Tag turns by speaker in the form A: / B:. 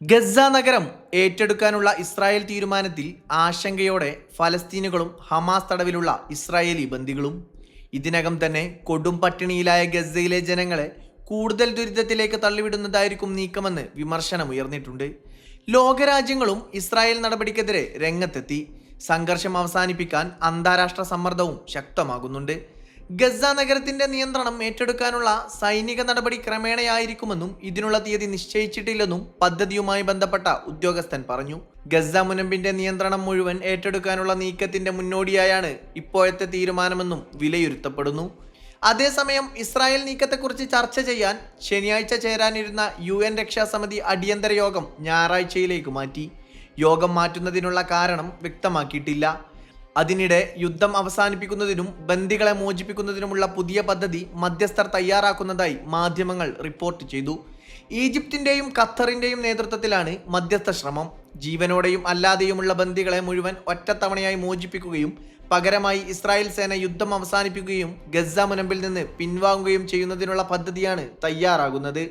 A: Gaza നഗരം ഏറ്റെടുക്കാനുള്ള Israel തീരുമാനത്തിൽ ആശങ്കയോടെ ഫലസ്തീനുകളും Hamas തടവിലുള്ള Israeli ബന്ദികളും. ഇതിനകം തന്നെ കൊടും പട്ടിണിയിലായ ഗസയിലെ ജനങ്ങളെ കൂടുതൽ ദുരിതത്തിലേക്ക് തള്ളിവിടുന്നതായിരിക്കും നീക്കമെന്ന് വിമർശനം ഉയർന്നിട്ടുണ്ട്. ലോകരാജ്യങ്ങളും ഇസ്രായേൽ നടപടിക്കെതിരെ രംഗത്തെത്തി. സംഘർഷം അവസാനിപ്പിക്കാൻ അന്താരാഷ്ട്ര സമ്മർദ്ദവും ശക്തമാകുന്നുണ്ട്. ഗസ നഗരത്തിന്റെ നിയന്ത്രണം ഏറ്റെടുക്കാനുള്ള സൈനിക നടപടി ക്രമേണയായിരിക്കുമെന്നും ഇതിനുള്ള തീയതി നിശ്ചയിച്ചിട്ടില്ലെന്നും പദ്ധതിയുമായി ബന്ധപ്പെട്ട ഉദ്യോഗസ്ഥൻ പറഞ്ഞു. ഗസ മുനമ്പിന്റെ നിയന്ത്രണം മുഴുവൻ ഏറ്റെടുക്കാനുള്ള നീക്കത്തിന്റെ മുന്നോടിയായാണ് ഇപ്പോഴത്തെ തീരുമാനമെന്നും വിലയിരുത്തപ്പെടുന്നു. അതേസമയം ഇസ്രായേൽ നീക്കത്തെക്കുറിച്ച് ചർച്ച ചെയ്യാൻ ശനിയാഴ്ച ചേരാനിരുന്ന യു എൻ രക്ഷാസമിതി അടിയന്തര യോഗം ഞായറാഴ്ചയിലേക്ക് മാറ്റി. യോഗം മാറ്റുന്നതിനുള്ള കാരണം വ്യക്തമാക്കിയിട്ടില്ല. അതിനിടെ യുദ്ധം അവസാനിപ്പിക്കുന്നതിനും ബന്ദികളെ മോചിപ്പിക്കുന്നതിനുമുള്ള പുതിയ പദ്ധതി മധ്യസ്ഥർ തയ്യാറാക്കുന്നതായി മാധ്യമങ്ങൾ റിപ്പോർട്ട് ചെയ്തു. ഈജിപ്തിന്റെയും ഖത്തറിന്റെയും നേതൃത്വത്തിലാണ് മധ്യസ്ഥ ശ്രമം. ജീവനോടെയും അല്ലാതെയുമുള്ള ബന്ദികളെ മുഴുവൻ ഒറ്റത്തവണയായി മോചിപ്പിക്കുകയും പകരമായി ഇസ്രായേൽ സേന യുദ്ധം അവസാനിപ്പിക്കുകയും ഗസ മുനമ്പിൽ നിന്ന് പിൻവാങ്ങുകയും ചെയ്യുന്നതിനുള്ള പദ്ധതിയാണ് തയ്യാറാകുന്നത്.